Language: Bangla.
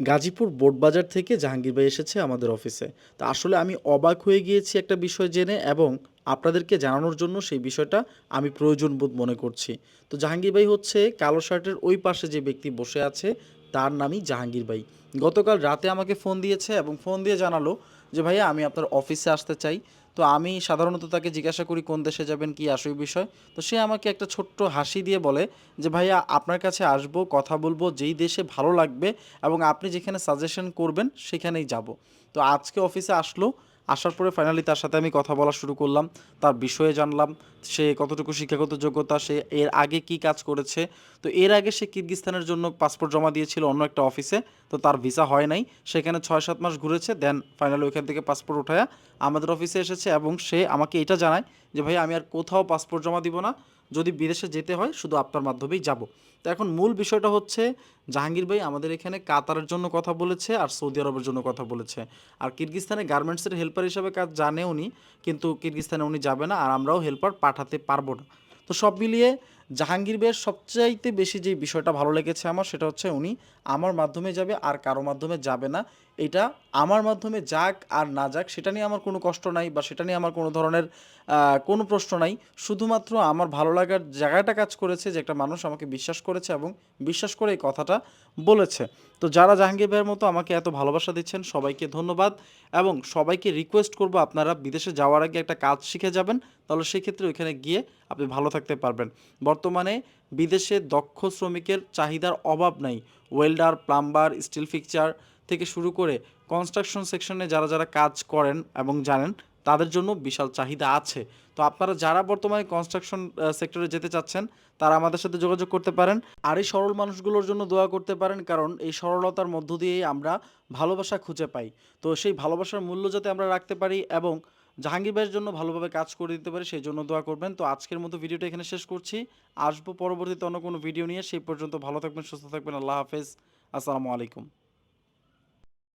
গাজীপুর বোটবাজার থেকে জাহাঙ্গীর ভাই এসেছে আমাদের অফিসে। তো আসলে আমি অবাক হয়ে গিয়েছি একটা বিষয় জেনে এবং আপনাদেরকে জানানোর জন্য সেই বিষয়টা আমি প্রয়োজনবোধ মনে করছি। তো জাহাঙ্গীর ভাই হচ্ছে কালো শার্টের ওই পাশে যে ব্যক্তি বসে আছে, তার নামই জাহাঙ্গীর ভাই। গতকাল রাতে আমাকে ফোন দিয়েছে এবং ফোন দিয়ে জানালো যে, ভাইয়া, আমি আপনার অফিসে আসতে চাই। তো আমি সাধারণত তাকে জিজ্ঞাসা করি, কোন দেশে যাবেন? কি আসল বিষয়? তো সে আমাকে একটা ছোট্ট হাসি দিয়ে বলে যে, ভাইয়া, আপনার কাছে আসব, কথা বলব, যেই দেশে ভালো লাগবে এবং আপনি যেখানে সাজেশন করবেন, সেখানেই যাব। তো আজকে অফিসে আসলো আসার পরে ফাইনালি তার সাথে আমি কথা বলা শুরু করলাম, তার বিষয়ে জানলাম, সে কতটুকু শিক্ষাগত যোগ্যতা, সে এর আগে কি কাজ করেছে, তো এর আগে সে কিরগিস্তানের জন্য পাসপোর্ট জমা দিয়েছিল অন্য একটা অফিসে তো তার ভিসা হয় নাই, সেখানে ছয় সাত মাস ঘুরেছে দেন ফাইনালি ওইখান থেকে পাসপোর্ট উঠায়া আমাদের অফিসে এসেছে এবং সে আমাকে এটা জানায় যে ভাই আমি আর কোথাও পাসপোর্ট জমা দিব না যদি বিদেশে যেতে হয়, শুধু আপনার মাধ্যমেই যাব। তো এখন মূল বিষয়টা হচ্ছে, জাহাঙ্গীর ভাই আমাদের এখানে কাতারের জন্য কথা বলেছে আর সৌদি আরবের জন্য কথা বলেছে। আর কিরগিস্তানে গার্মেন্টসের হেল্পার হিসাবে কাজ জানে উনি, কিন্তু কিরগিস্তানে উনি যাবে না আর আমরাও হেল্পার পাঠাতে পারব না। তো সব মিলিয়ে জাহাঙ্গীর ভাইয়ের সবচাইতে বেশি যে বিষয়টা ভালো লেগেছে আমার, সেটা হচ্ছে উনি আমার মাধ্যমে যাবে আর কারও মাধ্যমে যাবে না। এটা আমার মাধ্যমে যাক আর না যাক, সেটা নিয়ে আমার কোনো কষ্ট নাই বা সেটা নিয়ে আমার কোনো ধরনের কোনো প্রশ্ন নাই। শুধুমাত্র আমার ভালো লাগার জায়গাটা কাজ করেছে যে একটা মানুষ আমাকে বিশ্বাস করেছে এবং বিশ্বাস করে এই কথাটা বলেছে। তো যারা জাহাঙ্গীর ভাইয়ের মতো আমাকে এত ভালোবাসা দিচ্ছেন, সবাইকে ধন্যবাদ এবং সবাইকে রিকোয়েস্ট করব আপনারা বিদেশে যাওয়ার আগে একটা কাজ শিখে যাবেন, তাহলে সেক্ষেত্রে ওইখানে গিয়ে আপনি ভালো থাকতে পারবেন। বর্তমানে বিদেশে দক্ষ শ্রমিকের চাহিদার অভাব নাই। ওয়েল্ডার, প্লাম্বার, স্টিল ফিকচার থেকে শুরু করে কনস্ট্রাকশন সেকশনে যারা যারা কাজ করেন এবং জানেন, তাদের জন্য বিশাল চাহিদা আছে। তো আপনারা যারা বর্তমানে কনস্ট্রাকশন সেক্টরে যেতে চাচ্ছেন, তারা আমাদের সাথে যোগাযোগ করতে পারেন। আর এই সরল মানুষগুলোর জন্য দোয়া করতে পারেন, কারণ এই সরলতার মধ্য দিয়েই আমরা ভালোবাসা খুঁজে পাই। তো সেই ভালোবাসার মূল্য যাতে আমরা রাখতে পারি এবং জাহাঙ্গীর ভাইয়ের জন্য ভালোভাবে কাজ করে দিতে পারে, সেই জন্য দোয়া করবেন। তো আজকের মতো ভিডিওটা এখানে শেষ করছি। আসব পরবর্তীতে অন্য কোনো ভিডিও নিয়ে। সেই পর্যন্ত ভালো থাকবেন, সুস্থ থাকবেন। আল্লাহ হাফেজ। আসসালামু আলাইকুম।